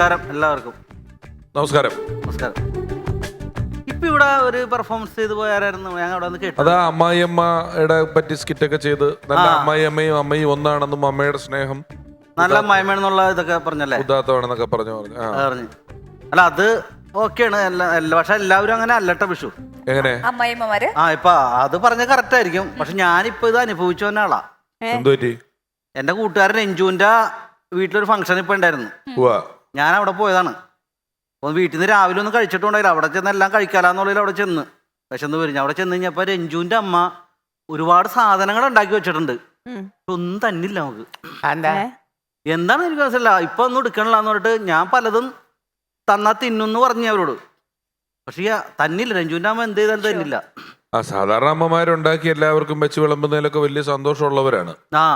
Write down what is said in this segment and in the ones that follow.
നമസ്കാരം എല്ലാവർക്കും. നമസ്കാരം. നമസ്കാരം. ഇപ്പൊ ഇവിടെ ഒരു പെർഫോമൻസ് ചെയ്ത് പോയാരായിരുന്നു ഞാൻ അവിടെ കേട്ടു. അതാ അമ്മായിയമ്മയുടെ പറ്റി സ്കിറ്റ് ഒക്കെ ചെയ്ത് നല്ല. അമ്മായിയമ്മയും അമ്മയും ഒന്നാണെന്നും അമ്മയുടെ സ്നേഹം. നല്ല മയമേണെന്നുള്ള ഇതൊക്കെ പറഞ്ഞല്ലേ? ഉദാത്തമാണെന്നൊക്കെ പറഞ്ഞു പറഞ്ഞു. ആ. പറഞ്ഞു. അല്ല അത് ഓക്കെയാണ്. എല്ലാ എല്ലാ പക്ഷെ എല്ലാവരും അങ്ങനെ അല്ലട്ട വിഷു. എങ്ങനെ? അമ്മായിമ്മമാര് ആ ഇപ്പൊ അത് പറഞ്ഞ കറക്റ്റ് ആയിരിക്കും. പക്ഷെ ഞാനിപ്പോ ഇത് അനുഭവിച്ചു വന്ന ആളാ. എന്തു പറ്റി എന്റെ കൂട്ടുകാരൻ രഞ്ജുവിന്റെ വീട്ടിലൊരു ഫംഗ്ഷൻ ഇപ്പൊ ഉണ്ടായിരുന്നു. ഉവ്വ. ഞാൻ അവിടെ പോയതാണ്. അപ്പോൾ വീട്ടിൽ നിന്ന് രാവിലെ ഒന്നും കഴിച്ചിട്ടുണ്ടായില്ല. അവിടെ ചെന്ന് എല്ലാം കഴിക്കാലാന്നുള്ളിൽ അവിടെ ചെന്ന്. വിശന്ന് വരും അവിടെ ചെന്ന് കഴിഞ്ഞപ്പോൾ രഞ്ജുവിന്റെ അമ്മ ഒരുപാട് സാധനങ്ങൾ ഉണ്ടാക്കി വെച്ചിട്ടുണ്ട്. ഒന്നും തന്നില്ല നമുക്ക്. എന്താ എന്താണ് എനിക്ക് മനസ്സിലാ ഇപ്പൊ ഒന്നും എടുക്കണില്ല എന്ന് പറഞ്ഞിട്ട് ഞാൻ പലതും തന്നാ തിന്നുന്ന് പറഞ്ഞു അവരോട്. പക്ഷെ തന്നില്ല. രഞ്ജുവിന്റെ അമ്മ എന്ത് ചെയ്താലും തന്നില്ല. ആ സാധാരണ അമ്മമാരുണ്ടാക്കി എല്ലാവർക്കും വെച്ച് വിളമ്പുന്നതിലൊക്കെ വലിയ സന്തോഷമുള്ളവരാണ്. ആ.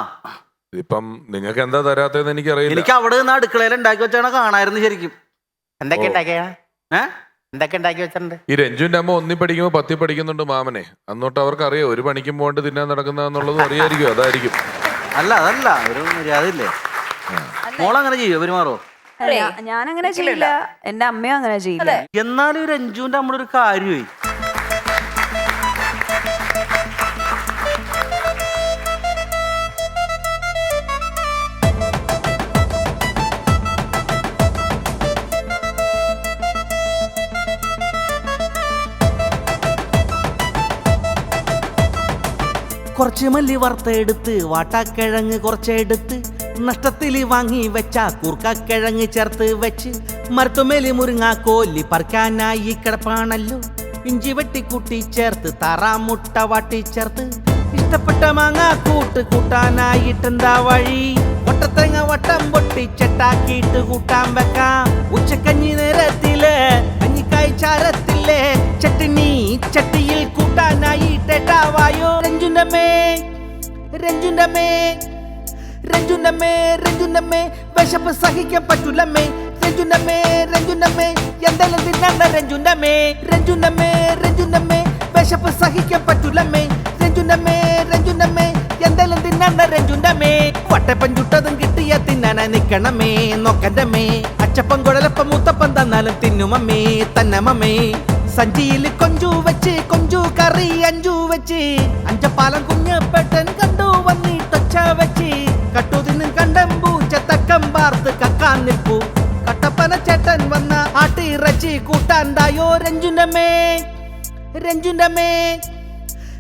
ഇപ്പം നിങ്ങൾക്ക് എന്താ തരാത്തതെന്ന് എനിക്കറിയില്ല. എനിക്ക് അവിടെ നിന്ന് അടുക്കളയിൽ ഉണ്ടാക്കി വെച്ചാണ് കാണായിരുന്നു ശരിക്കും. എന്തൊക്കെ എന്തൊക്കെ ഉണ്ടാക്കി വെച്ചിട്ടുണ്ട്? ഈ രഞ്ജുവിന്റെ അമ്മ ഒന്നി പഠിക്കുമ്പോൾ പത്തി പഠിക്കുന്നുണ്ട് മാമനെ. അന്നോട്ട് അവർക്ക് അറിയാം ഒരു പണിക്കും പോകണ്ട് തിന്നാൻ നടക്കുന്നതെന്നുള്ളത് അറിയായിരിക്കും അതായിരിക്കും. അല്ല അതല്ല ഒരു മര്യാദയില്ലേ മോളങ്ങനെ ചെയ്യോ? പെരുമാറോ? ഞാൻ അങ്ങനെ ചെയ്യില്ല. എന്റെ അമ്മയും അങ്ങനെ ചെയ്യില്ല. എന്നാലും രഞ്ജുവിന്റെ അമ്മയുടെ ഒരു കാര്യമായി കുറച്ച് മല്ലി വറുത്തെടുത്ത് വാട്ടാക്കിഴങ്ങ് കുറച്ചെടുത്ത് നഷ്ടത്തിൽ വാങ്ങി വെച്ച കുർക്കക്കിഴങ്ങ് ചേർത്ത് വെച്ച് മരത്തുമേലി മുരിങ്ങ കോലി പറിക്കാനായി കിടപ്പാണല്ലോ. ഇഞ്ചി വെട്ടിക്കൂട്ടി ചേർത്ത് താറാമുട്ട വാട്ടി ചേർത്ത് ഇഷ്ടപ്പെട്ട മാങ്ങ കൂട്ട് കൂട്ടാനായിട്ടെന്താ വഴി? വട്ടത്തേങ്ങ വട്ടം പൊട്ടി ചെട്ടാക്കിയിട്ട് കൂട്ടാൻ വെക്കാം. ഉച്ചക്കഞ്ഞി നേരത്തിൽ രഞ്ജുനമ്മേ രഞ്ജുനമേ രഞ്ജുനമേ വിശപ്പ് സഹിക്കാൻ പറ്റൂലമ്മേ രഞ്ജുനമേ രഞ്ജുനമേ എന്തെല്ലാം തിന്നണ്ട രഞ്ജുനമേ രഞ്ജുനമേ രഞ്ജുനമേ വിശപ്പ് സഹിക്കാൻ പറ്റൂലമ്മേ രഞ്ജുനമേ രഞ്ജുനമേ എന്തെല്ലാം തിന്നണ്ട രഞ്ജുനമേ വട്ടപ്പം ചുട്ടതും കിട്ടിയ തിന്നാന നിക്കണമേ നോക്കണ്ടമേ അച്ചപ്പം കുഴലപ്പം മൂത്തപ്പം തന്നാലും തിന്നുമമ്മേ തന്നമമ്മേ സഞ്ചിയിൽ കൊഞ്ചു വെച്ച് കൊഞ്ചു കറി അഞ്ചു വെച്ച്. അഞ്ചപ്പാലം കുഞ്ഞപ്പെട്ടൻ ആട്ടിറച്ചി മേ രഞ്ജുനമ്മേ രഞ്ജുനമ്മേ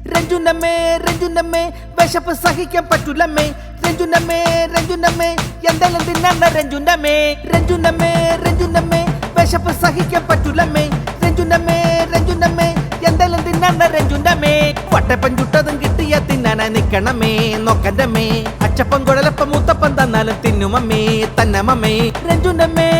രഞ്ജുനമ്മേ രഞ്ജുനമ്മേ വിശപ്പ് സഹിക്കാൻ പറ്റൂലമ്മേ. രഞ്ജുനമ്മേ രഞ്ജുനമ്മേ എന്തെല്ലാം തിന്നണ്ട രഞ്ജുനമ്മേ. രഞ്ജുനമ്മേ രഞ്ജുനമ്മേ വിശപ്പ് സഹിക്കാൻ പറ്റൂലമ്മേ. രഞ്ജുനമ്മേ രഞ്ജുനമ്മേ എന്തെല്ലാം തിന്നണ്ട രഞ്ജുനമ്മേ. വട്ടപ്പം ചുട്ടതും കിട്ടിയ തിന്നാനാ നിക്കണമേ. നോക്കണ്ടമ്മേ. അച്ചപ്പം കുഴലപ്പം മൂത്തപ്പം തന്നാലും തിന്നുമമ്മേ തന്നമമ്മേ. രഞ്ജുനമ്മേ.